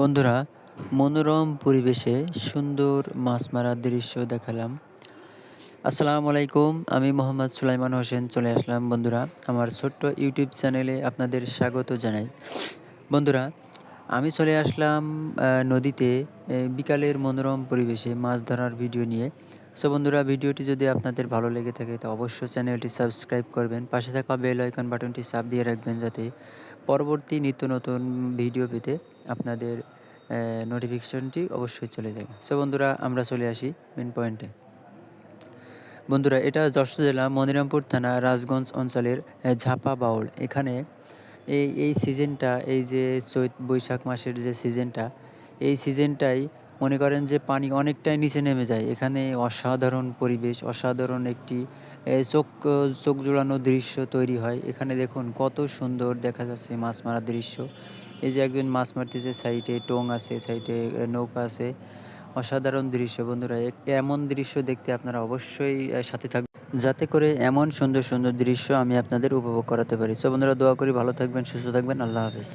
বন্ধুরা, মনোরম পরিবেশে সুন্দর মাছ মারার দৃশ্য দেখালাম। আসসালামু আলাইকুম, আমি মোহাম্মদ সুলাইমান হোসেন চলে আসলাম বন্ধুরা, আমার ছোট্ট ইউটিউব চ্যানেলে আপনাদের স্বাগত জানাই। বন্ধুরা, আমি চলে আসলাম নদীতে বিকালের মনোরম পরিবেশে মাছ ধরার ভিডিও নিয়ে। সো বন্ধুরা, ভিডিওটি যদি আপনাদের ভালো লেগে থাকে, তো অবশ্যই চ্যানেলটি সাবস্ক্রাইব করবেন। পাশে থাকা বেল আইকন বাটনটি চাপ দিয়ে রাখবেন যাতে পরবর্তী নিত্য নতুন ভিডিও পেতে আপনাদের নোটিফিকেশনটি অবশ্যই চলে যায়। সো বন্ধুরা, আমরা চলে আসি মেন পয়েন্টে বন্ধুরা, এটা যশোর জেলা মনিরামপুর থানা রাজগঞ্জ অঞ্চলের ঝাপা বাউল। এখানে এই এই সিজনটা এই যে চৈত বৈশাখ মাসের যে সিজনটা এই সিজনটাই মনে করেন যে পানি অনেকটাই নিচে নেমে যায়। এখানে অসাধারণ পরিবেশ, অসাধারণ একটি চোখ চোখ জোড়ানো দৃশ্য তৈরি হয়। এখানে দেখুন কত সুন্দর দেখা যাচ্ছে মাছ মারার দৃশ্য। এই যে একজন মাছ মারতেছে, সাইডে টং আছে, সাইডে নৌকা আছে। অসাধারণ দৃশ্য বন্ধুরা। এমন দৃশ্য দেখতে আপনারা অবশ্যই সাথে থাকবেন যাতে করে এমন সুন্দর সুন্দর দৃশ্য আমি আপনাদের উপভোগ করাতে পারি। সো বন্ধুরা, দোয়া করি ভালো থাকবেন, সুস্থ থাকবেন। আল্লাহ হাফেজ।